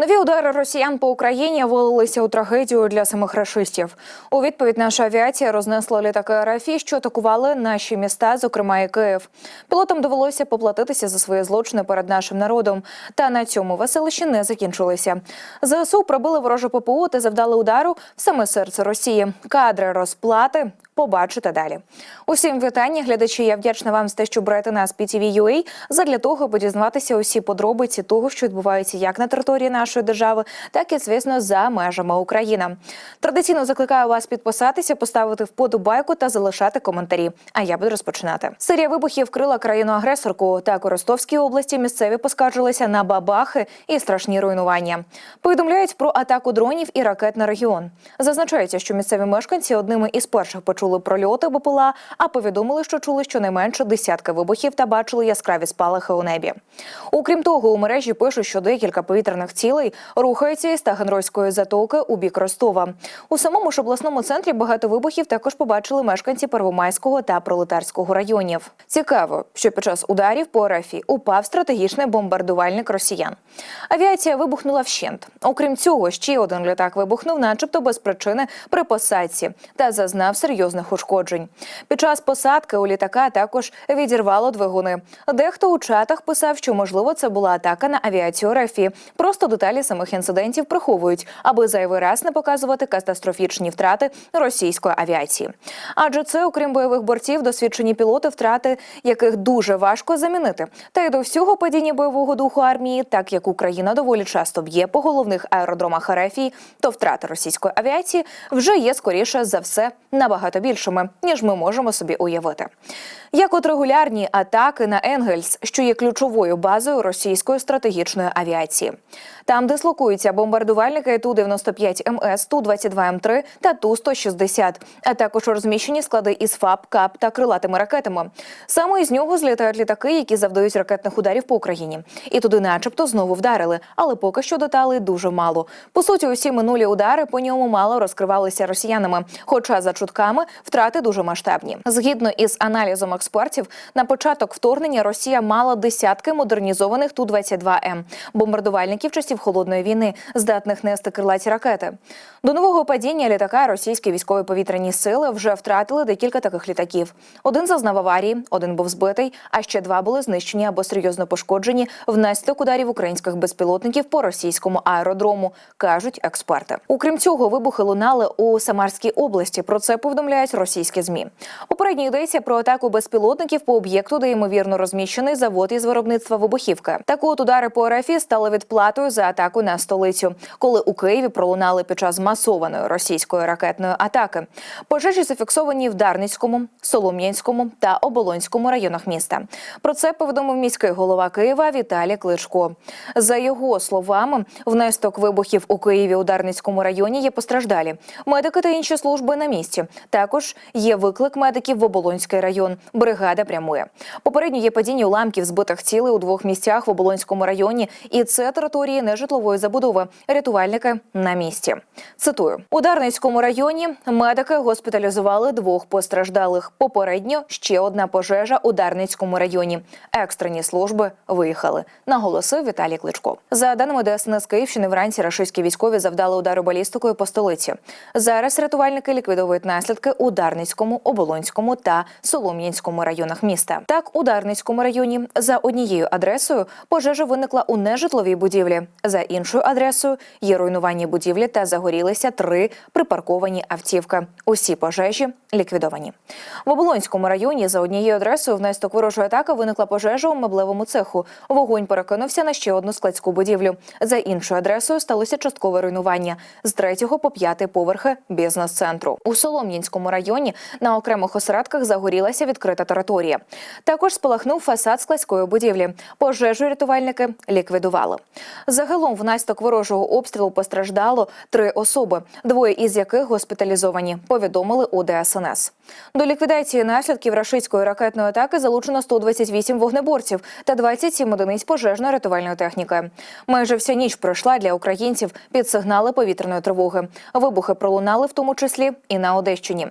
Нові удари росіян по Україні вилилися у трагедію для самих рашистів. У відповідь наша авіація рознесла літаки РФ, що атакували наші міста, зокрема і Київ. Пілотам довелося поплатитися за свої злочини перед нашим народом. Та на цьому веселищі не закінчилися. ЗСУ пробили вороже ППО та завдали удару в саме серце Росії. Кадри розплати. Побачите далі. Усім вітання, глядачі. Я вдячна вам за те, що берете нас PTV.ua, задля того, аби дізнаватися усі подробиці того, що відбувається як на території нашої держави, так і звісно за межами України. Традиційно закликаю вас підписатися, поставити вподобайку та залишати коментарі. А я буду розпочинати. Серія вибухів вкрила країну-агресорку. Так у Ростовській області місцеві поскаржилися на бабахи і страшні руйнування. Повідомляють про атаку дронів і ракет на регіон. Зазначається, що місцеві мешканці одними із перших почули прольоти БПЛА, а повідомили, що чули щонайменше десятки вибухів та бачили яскраві спалахи у небі. Окрім того, у мережі пишуть, що декілька повітряних цілей рухаються із Таганрозької затоки у бік Ростова. У самому ж обласному центрі багато вибухів також побачили мешканці Первомайського та Пролетарського районів. Цікаво, що під час ударів по РФі упав стратегічний бомбардувальник росіян. Авіація вибухнула вщент. Окрім цього, ще один літак вибухнув, начебто без причини при посадці, та зазнав серйозних ушкоджень. Під час посадки у літака також відірвало двигуни. Дехто у чатах писав, що можливо це була атака на авіацію РФі. Просто деталі самих інцидентів приховують, аби зайвий раз не показувати катастрофічні втрати російської авіації. Адже це, окрім бойових борців, досвідчені пілоти, втрати яких дуже важко замінити. Та й до всього падіння бойового духу армії, так як Україна доволі часто б'є по головних аеродромах РФі, то втрати російської авіації вже є скоріше за все набагато більшими, ніж ми можемо собі уявити. Як от регулярні атаки на Енгельс, що є ключовою базою російської стратегічної авіації. Там дислокуються бомбардувальники Ту-95 МС, Ту-22М3 та Ту-160, а також розміщені склади із ФАП, КАП та крилатими ракетами. Саме із нього злітають літаки, які завдають ракетних ударів по Україні. І туди, начебто, знову вдарили, але поки що деталей дуже мало. По суті, усі минулі удари по ньому мало розкривалися росіянами. Хоча за чутками втрати дуже масштабні. Згідно із аналізом експертів, на початок вторгнення Росія мала десятки модернізованих Ту-22М бомбардувальників часів холодної війни, здатних нести крилаті ракети. До нового падіння літака російські військові повітряні сили вже втратили декілька таких літаків. Один зазнав аварії, один був збитий, а ще два були знищені або серйозно пошкоджені внаслідок ударів українських безпілотників по російському аеродрому, кажуть експерти. Окрім цього, вибухи лунали у Самарській області. Про це повідомляють російські змі. Попередньо йдеться про атаку безпілотників по об'єкту, де ймовірно розміщений завод із виробництва вибухівки. Так от удари по РФі стали відплатою за атаку на столицю, коли у Києві пролунали під час масованої російської ракетної атаки. Пожежі зафіксовані в Дарницькому, Солом'янському та Оболонському районах міста. Про це повідомив міський голова Києва Віталій Кличко. За його словами, внаслідок вибухів у Києві у Дарницькому районі є постраждалі. Медики та інші служби на місці. Також є виклик медиків в Оболонський район. Бригада прямує. Попередньо є падіння уламків збитих цілей у двох місцях в Оболонському районі, і це території нежитлової забудови. Рятувальники на місці. Цитую у Дарницькому районі. Медики госпіталізували двох постраждалих. Попередньо ще одна пожежа у Дарницькому районі. Екстрені служби виїхали. Наголосив Віталій Кличко. За даними ДСНС Київщини, вранці рашистські військові завдали удару балістикою по столиці. Зараз рятувальники ліквідовують наслідки у Дарницькому, Оболонському та Солом'янському районах міста. Так, у Дарницькому районі за однією адресою пожежа виникла у нежитловій будівлі. За іншою адресою є руйнування будівлі та загорілися три припарковані автівки. Усі пожежі ліквідовані. В Оболонському районі за однією адресою внаслідок ворожої атаки виникла пожежа у меблевому цеху. Вогонь перекинувся на ще одну складську будівлю. За іншою адресою сталося часткове руйнування з третього по п'ятий поверхи бізнес-центру. У Солом'янському районі на окремих осередках загорілася відкрита територія. Також спалахнув фасад складської будівлі. Пожежу рятувальники ліквідували. Загалом внаслідок ворожого обстрілу постраждало три особи, двоє із яких госпіталізовані. Повідомили у ДСНС. До ліквідації наслідків рашистської ракетної атаки залучено 128 вогнеборців та 27 одиниць пожежно-рятувальної техніки. Майже вся ніч пройшла для українців під сигнали повітряної тривоги. Вибухи пролунали в тому числі і на Одещині.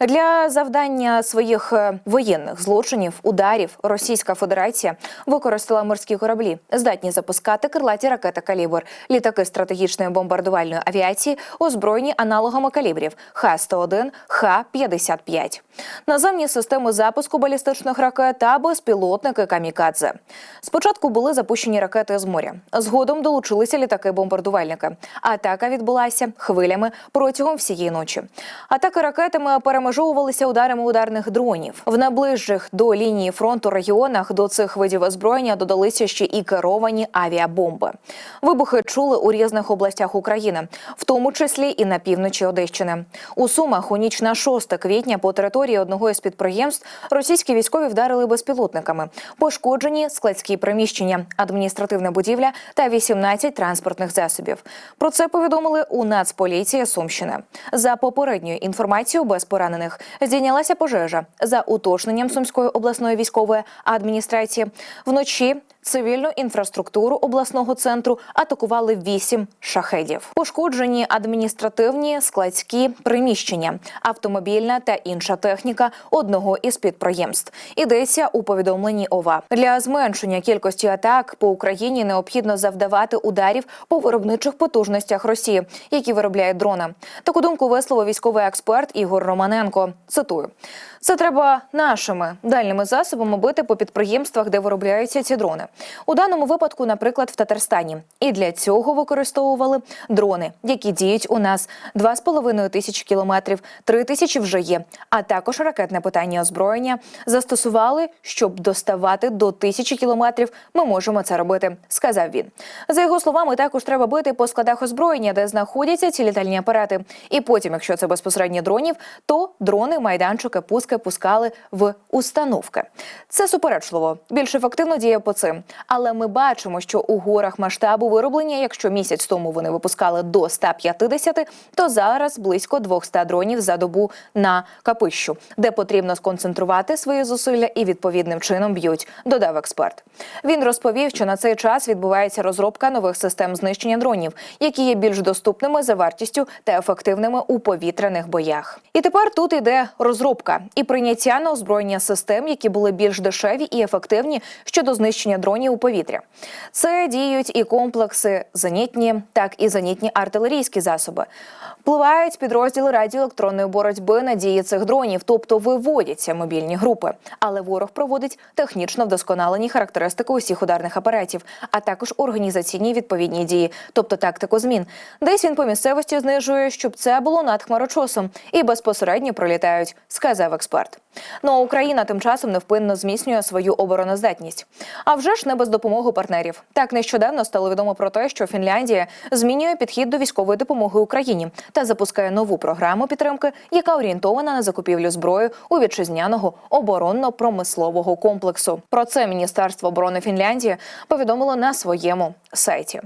Для завдання своїх е, воєнних злочинів, ударів Російська Федерація використала морські кораблі, здатні запускати крилаті ракети калібр, літаки стратегічної бомбардувальної авіації, озброєні аналогами калібрів Х-101, Х-55. Наземні системи запуску балістичних ракет та безпілотники камікадзе. Спочатку були запущені ракети з моря. Згодом долучилися літаки-бомбардувальники. Атака відбулася хвилями протягом всієї ночі. Атаки ракетами перемежовувалися ударами ударних дронів. В найближчих до лінії фронту регіонах до цих видів озброєння додалися ще і керовані авіабомби. Вибухи чули у різних областях України, в тому числі і на півночі Одещини. У Сумах у ніч на 6 квітня по території одного із підприємств російські військові вдарили безпілотниками. Пошкоджені складські приміщення, адміністративна будівля та 18 транспортних засобів. Про це повідомили у Нацполіції Сумщини. За попередньою інформацією, без поранених здійнялася пожежа за уточненням Сумської обласної військової адміністрації. Вночі цивільну інфраструктуру обласного центру атакували вісім шахедів. Пошкоджені адміністративні складські приміщення, автомобільна та інша техніка одного із підприємств. Йдеться у повідомленні ОВА для зменшення кількості атак по Україні необхідно завдавати ударів по виробничих потужностях Росії, які виробляють дрони. Таку думку висловив військовий експерт Ігор Романенко. Цитую: це треба нашими дальніми засобами бити по підприємствах, де виробляються ці дрони. У даному випадку, наприклад, в Татарстані. І для цього використовували дрони, які діють у нас 2,5 тисячі кілометрів, 3 тисячі вже є. А також ракетне питання озброєння застосували, щоб доставати до тисячі кілометрів. Ми можемо це робити, сказав він. За його словами, також треба бити по складах озброєння, де знаходяться ці літальні апарати. І потім, якщо це безпосередньо дронів, то дрони, майданчики, пуски пускали в установки. Це суперечливо. Більш ефективно діє по цим. Але ми бачимо, що у горах масштабу вироблення, якщо місяць тому вони випускали до 150, то зараз близько 200 дронів за добу на капищу, де потрібно сконцентрувати свої зусилля і відповідним чином б'ють. Додав експерт. Він розповів, що на цей час відбувається розробка нових систем знищення дронів, які є більш доступними за вартістю та ефективними у повітряних боях. І тепер тут іде розробка і прийняття на озброєння систем, які були більш дешеві і ефективні щодо знищення дронів у повітря. Це діють і комплекси зенітні, так і зенітні артилерійські засоби. Впливають підрозділи радіоелектронної боротьби на дії цих дронів, тобто виводяться мобільні групи. Але ворог проводить технічно вдосконалені характеристики усіх ударних апаратів, а також організаційні відповідні дії, тобто тактику змін. Десь він по місцевості знижує, щоб це було над хмарочосом, і безпосередньо прилітають, сказав експерт. Ну а Україна тим часом невпинно зміцнює свою обороноздатність. А вже ж не без допомоги партнерів. Так нещодавно стало відомо про те, що Фінляндія змінює підхід до військової допомоги Україні та запускає нову програму підтримки, яка орієнтована на закупівлю зброї у вітчизняного оборонно-промислового комплексу. Про це Міністерство оборони Фінляндії повідомило на своєму сайті.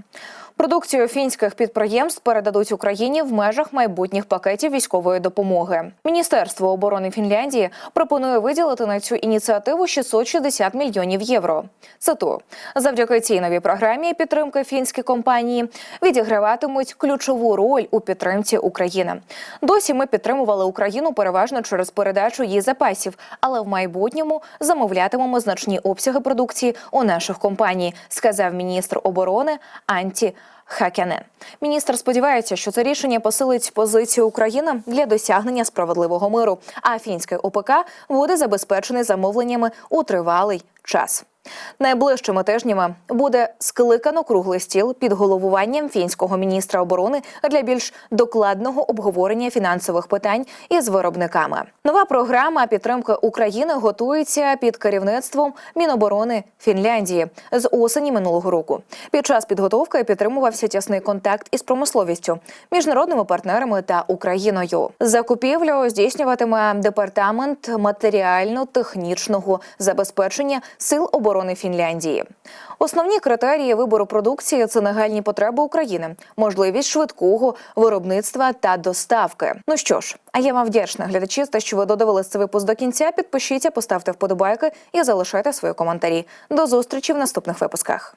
Продукцію фінських підприємств передадуть Україні в межах майбутніх пакетів військової допомоги. Міністерство оборони Фінляндії пропонує виділити на цю ініціативу 660 мільйонів євро. Цитую, завдяки цій новій програмі підтримки фінські компанії відіграватимуть ключову роль у підтримці України. Досі ми підтримували Україну переважно через передачу її запасів, але в майбутньому замовлятимемо значні обсяги продукції у наших компаній, сказав міністр оборони Анті. Хакянен. Міністр сподівається, що це рішення посилить позицію України для досягнення справедливого миру. А фінський ОПК буде забезпечений замовленнями у тривалий час. Найближчими тижнями буде скликано круглий стіл під головуванням фінського міністра оборони для більш докладного обговорення фінансових питань із виробниками. Нова програма підтримки України готується під керівництвом Міноборони Фінляндії з осені минулого року. Під час підготовки підтримувався тісний контакт із промисловістю, міжнародними партнерами та Україною. Закупівлю здійснюватиме департамент матеріально-технічного забезпечення сил оборони Фінляндії. Основні критерії вибору продукції це нагальні потреби України, можливість швидкого виробництва та доставки. Ну що ж, а я вам вдячна глядачі, за що ви додивились цей випуск до кінця. Підпишіться, поставте вподобайки і залишайте свої коментарі. До зустрічі в наступних випусках.